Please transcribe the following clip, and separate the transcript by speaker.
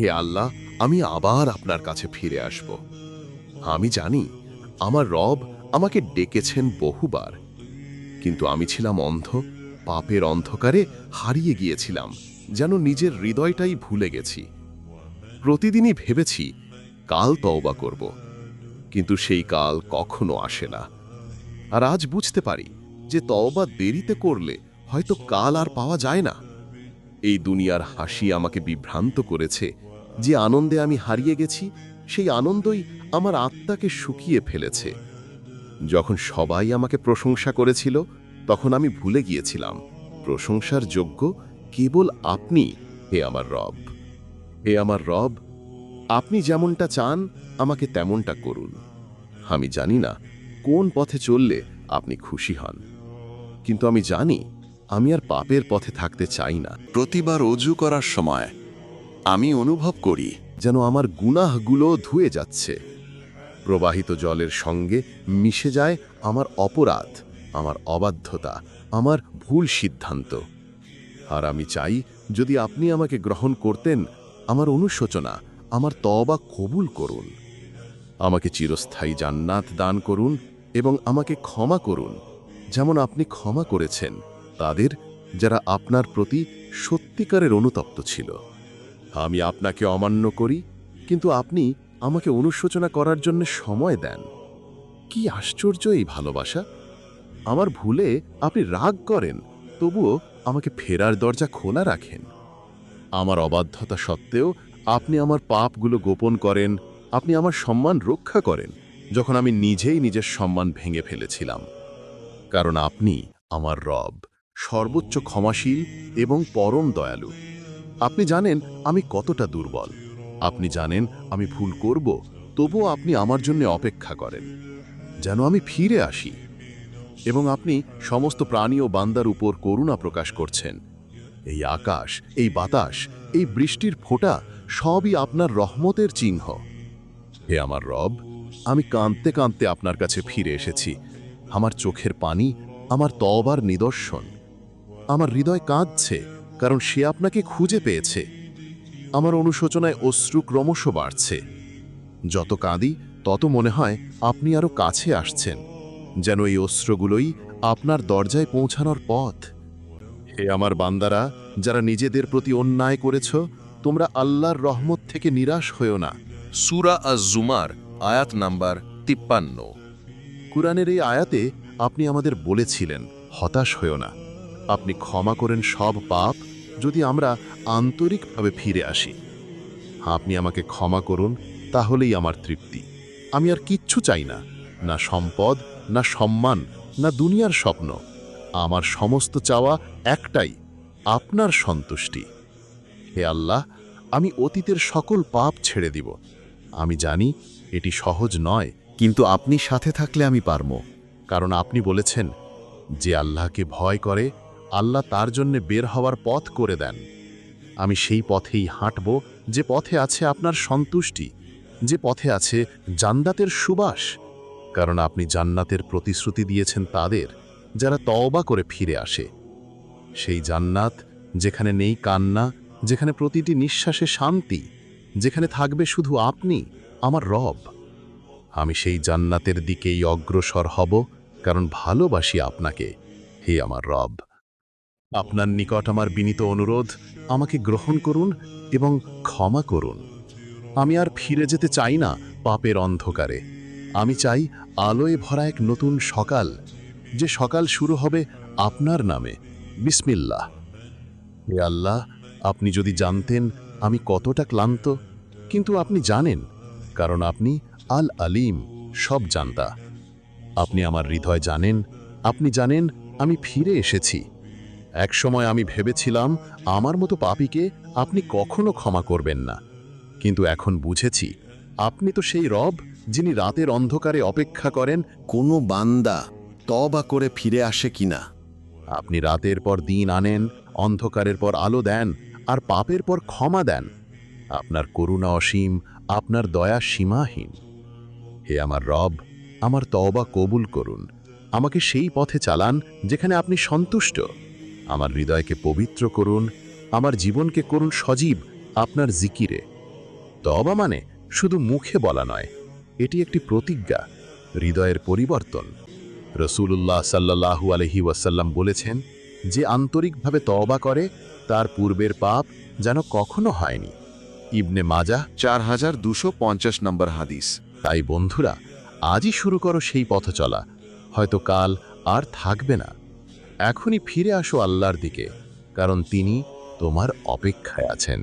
Speaker 1: হে আল্লাহ, আমি আবার আপনার কাছে ফিরে আসব। আমি জানি, আমার রব আমাকে ডেকেছেন বহুবার। কিন্তু আমি ছিলাম অন্ধ, পাপের অন্ধকারে হারিয়ে গিয়েছিলাম, যেন নিজের হৃদয়টাই ভুলে গেছি। প্রতিদিনই ভেবেছি, কাল তওবা করব। কিন্তু সেই কাল কখনো আসে না। আর আজ বুঝতে পারি যে তওবা দেরিতে করলে হয়তো কাল আর পাওয়া যায় না। এই দুনিয়ার হাসি আমাকে বিভ্রান্ত করেছে। যে আনন্দে আমি হারিয়ে গেছি, সেই আনন্দই আমার আত্মাকে শুকিয়ে ফেলেছে। যখন সবাই আমাকে প্রশংসা করেছিল, তখন আমি ভুলে গিয়েছিলাম। প্রশংসার যোগ্য কেবল আপনি, হে আমার রব। হে আমার রব, আপনি যেমনটা চান, আমাকে তেমনটা করুন। আমি জানি না কোন পথে চললে আপনি খুশি হন। কিন্তু আমি জানি আমি আর পাপের পথে থাকতে চাই না।
Speaker 2: প্রতিবার অজু করার সময় আমি অনুভব করি
Speaker 1: যেন আমার গুনাহগুলো ধুয়ে যাচ্ছে। প্রবাহিত জলের সঙ্গে মিশে যায় আমার অপরাধ আমার অবাধ্যতা আমার ভুল সিদ্ধান্ত। আর আমি চাই যদি আপনি আমাকে গ্রহণ করতেন আমার অনুশোচনা আমার তবা কবুল করুন। আমাকে চিরস্থায়ী জান্নাত দান করুন এবং আমাকে ক্ষমা করুন যেমন আপনি ক্ষমা করেছেন। তাদের যারা আপনার প্রতি সত্যিকারের অনুতপ্ত ছিল। আমি আপনাকে অমান্য করি, কিন্তু আপনি আমাকে অনুশোচনা করার জন্য সময় দেন। কি আশ্চর্য এই ভালোবাসা! আমার ভুলে আপনি রাগ করেন, তবুও আমাকে ফেরার দরজা খোলা রাখেন। আমার অবাধ্যতা সত্ত্বেও আপনি আমার পাপগুলো গোপন করেন, আপনি আমার সম্মান রক্ষা করেন, যখন আমি নিজেই নিজের সম্মান ভেঙে ফেলেছিলাম। কারণ আপনি আমার রব। সর্বোচ্চ ক্ষমাশীল এবং পরম দয়ালু। আপনি জানেন আমি কতটা দুর্বল। আপনি জানেন আমি ভুল করব, তবুও আপনি আমার জন্য অপেক্ষা করেন, যেন আমি ফিরে আসি। এবং আপনি সমস্ত প্রাণী ও বান্দার উপর করুণা প্রকাশ করছেন। এই আকাশ, এই বাতাস, এই বৃষ্টির ফোঁটা সবই আপনার রহমতের চিহ্ন। হে আমার রব, আমি কাঁদতে কাঁদতে আপনার কাছে ফিরে এসেছি। আমার চোখের পানি, আমার তবার নিদর্শন। আমার হৃদয় কাঁদছে কারণ সে আপনাকে খুঁজে পেয়েছে। আমার অনুশোচনায় অশ্রু ক্রমশ বাড়ছে। যত কাঁদি তত মনে হয় আপনি আরও কাছে আসছেন যেন এই অস্ত্রগুলোই আপনার দরজায় পৌঁছানোর পথ। হে আমার বান্দারা যারা নিজেদের প্রতি অন্যায় করেছ তোমরা আল্লাহর রহমত থেকে নিরাশ হয়েও না।
Speaker 3: সুরা আজ জুমার আয়াত নাম্বার তিপ্পান্ন।
Speaker 1: কুরআনের এই আয়াতে আপনি আমাদের বলেছিলেন হতাশ হয়েও না। আপনি ক্ষমা করেন সব পাপ যদি আমরা আন্তরিকভাবে ফিরে আসি। আপনি আমাকে ক্ষমা করুন, তাহলেই আমার তৃপ্তি। আমি আর কিচ্ছু চাই না না সম্পদ, না সম্মান, না দুনিয়ার স্বপ্ন। আমার সমস্ত চাওয়া একটাই, আপনার সন্তুষ্টি। হে আল্লাহ, আমি অতীতের সকল পাপ ছেড়ে দিব। আমি জানি এটি সহজ নয়,
Speaker 2: কিন্তু আপনি সাথে থাকলে আমি পারব।
Speaker 1: কারণ আপনি বলেছেন, যে আল্লাহকে ভয় করে আল্লাহ তার জন্য বের হওয়ার পথ করে দেন। আমি সেই পথেই হাঁটব, যে পথে আছে আপনার সন্তুষ্টি, যে পথে আছে জান্নাতের সুবাস। কারণ আপনি জান্নাতের প্রতিশ্রুতি দিয়েছেন তাদের, যারা তওবা করে ফিরে আসে। সেই জান্নাত, যেখানে নেই কান্না, যেখানে প্রতিটি নিঃশ্বাসে শান্তি, যেখানে থাকবে শুধু আপনি, আমার রব। আমি সেই জান্নাতের দিকেই অগ্রসর হব, কারণ ভালোবাসি আপনাকে, হে আমার রব। আপনার নিকট আমার বিনীত অনুরোধ, আমাকে গ্রহণ করুন এবং ক্ষমা করুন। আমি আর ফিরে যেতে চাই না পাপের অন্ধকারে। আমি চাই আলোয় ভরা এক নতুন সকাল, যে সকাল শুরু হবে আপনার নামে। বিসমিল্লাহ। হে আল্লাহ, আপনি যদি জানতেন আমি কতটা ক্লান্ত, কিন্তু আপনি জানেন, কারণ আপনি আল আলিম, সব জানতা। আপনি আমার হৃদয় জানেন, আপনি জানেন আমি ফিরে এসেছি। একসময় আমি ভেবেছিলাম আমার মতো পাপীকে আপনি কখনো ক্ষমা করবেন না। কিন্তু এখন বুঝেছি, আপনি তো সেই রব যিনি রাতের অন্ধকারে অপেক্ষা করেন
Speaker 2: কোনো বান্দা তবা করে ফিরে আসে কিনা।
Speaker 1: আপনি রাতের পর দিন আনেন, অন্ধকারের পর আলো দেন, আর পাপের পর ক্ষমা দেন। আপনার করুণা অসীম, আপনার দয়া সীমাহীন। হে আমার রব, আমার তওবা কবুল করুন। আমাকে সেই পথে চালান যেখানে আপনি সন্তুষ্ট। আমার হৃদয়কে পবিত্র করুন আমার জীবনকে করুন সজীব আপনার জিকিরে। তবা মানে শুধু মুখে বলা নয় এটি একটি প্রতিজ্ঞা হৃদয়ের পরিবর্তন। রসুল্লাহ সাল্লাহু আলহি ওয়াসাল্লাম বলেছেন যে আন্তরিকভাবে তওবা করে তার পূর্বের পাপ যেন কখনো হয়নি। ইবনে মাজা
Speaker 2: চার হাজার দুশো পঞ্চাশ নম্বর হাদিস।
Speaker 1: তাই বন্ধুরা আজই শুরু করো সেই পথ চলা হয়তো কাল আর থাকবে না। এখনই ফিরে আসো আল্লাহর দিকে কারণ তিনি তোমার অপেক্ষায় আছেন।